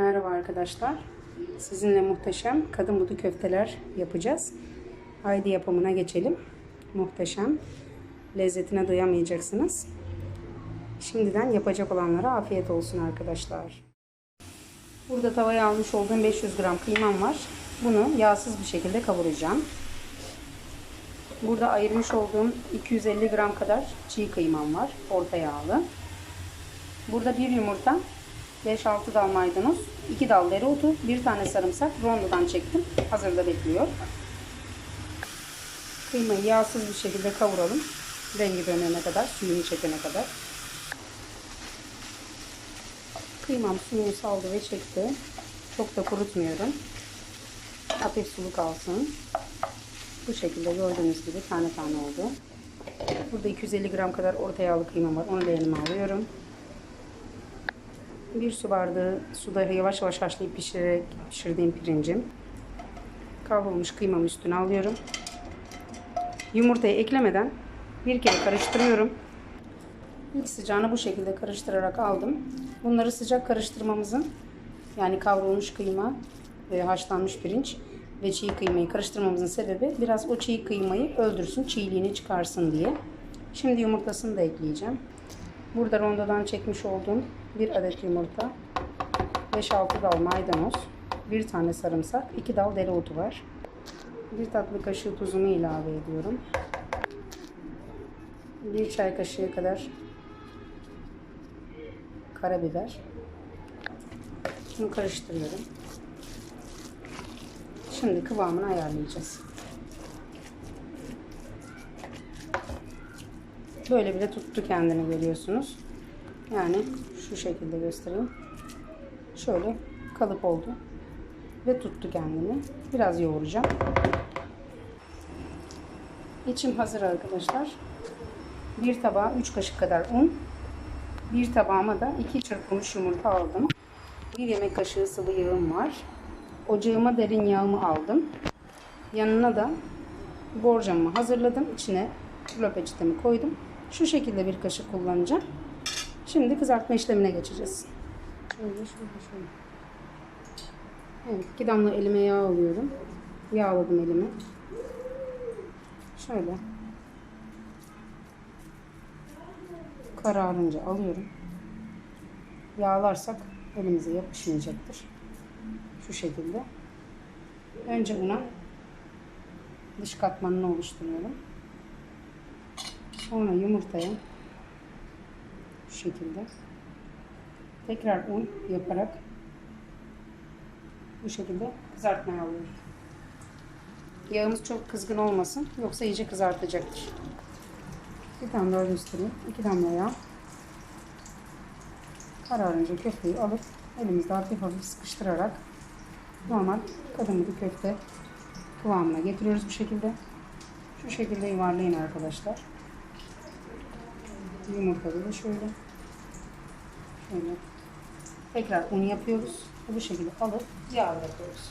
Merhaba arkadaşlar. Sizinle muhteşem kadın budu köfteler yapacağız. Haydi yapımına geçelim. Muhteşem. Lezzetine doyamayacaksınız. Şimdiden yapacak olanlara afiyet olsun arkadaşlar. Burada tavaya almış olduğum 500 gram kıymam var. Bunu yağsız bir şekilde kavuracağım. Burada ayırmış olduğum 250 gram kadar çiğ kıymam var. Orta yağlı. Burada bir yumurta, 5-6 dal maydanoz, 2 dal dereotu, 1 tane sarımsak rondodan çektim. Hazırda bekliyor. Kıymayı yağsız bir şekilde kavuralım. Rengi dönene kadar, suyunu çekene kadar. Kıymam suyunu saldı ve çekti. Çok da kurutmuyorum. Hafif sulu kalsın. Bu şekilde gördüğünüz gibi tane tane oldu. Burada 250 gram kadar orta yağlı kıymam var. Onu da yanıma alıyorum. Bir su bardağı suda yavaş yavaş haşlayıp pişirerek pişirdiğim pirincim. Kavrulmuş kıymamı üstüne alıyorum. Yumurtayı eklemeden bir kere karıştırıyorum. İlk sıcağını bu şekilde karıştırarak aldım. Bunları sıcak karıştırmamızın yani kavrulmuş kıyma ve haşlanmış pirinç ve çiğ kıymayı karıştırmamızın sebebi biraz o çiğ kıymayı öldürsün, çiğliğini çıkarsın diye. Şimdi yumurtasını da ekleyeceğim. Burada rondodan çekmiş olduğum bir adet yumurta, 5-6 dal maydanoz, bir tane sarımsak, 2 dal dereotu var. Bir tatlı kaşığı tuzumu ilave ediyorum. Bir çay kaşığı kadar karabiber. Bunu karıştırıyorum. Şimdi kıvamını ayarlayacağız. Böyle bile tuttu kendini görüyorsunuz. Yani şu şekilde göstereyim. Şöyle kalıp oldu. Ve tuttu kendini. Biraz yoğuracağım. İçim hazır arkadaşlar. Bir tabağa 3 kaşık kadar un. Bir tabağıma da 2 çırpılmış yumurta aldım. Bir yemek kaşığı sıvı yağım var. Ocağıma derin yağımı aldım. Yanına da borcamımı hazırladım. İçine rulo peçetemi koydum. Şu şekilde bir kaşık kullanacağım. Şimdi kızartma işlemine geçeceğiz. Şöyle şöyle şöyle. Evet, iki damla elime yağ alıyorum. Yağladım elimi. Şöyle. Kararınca alıyorum. Yağlarsak elimize yapışmayacaktır. Şu şekilde. Önce una dış katmanını oluşturuyorum. Sonra yumurtaya şu şekilde tekrar un yaparak bu şekilde kızartmaya alıyorum. Yağımız çok kızgın olmasın yoksa iyice kızartacaktır. Bir tane daha göstereyim. İki damla yağ. Kararınca köfteyi alıp elimizde hafif hafif sıkıştırarak normal kadın bir köfte kıvamına getiriyoruz bu şekilde. Şu şekilde yuvarlayın arkadaşlar. Yumurtalı da şöyle. Şöyle. Tekrar un yapıyoruz. Bu şekilde alıp yağ bırakıyoruz.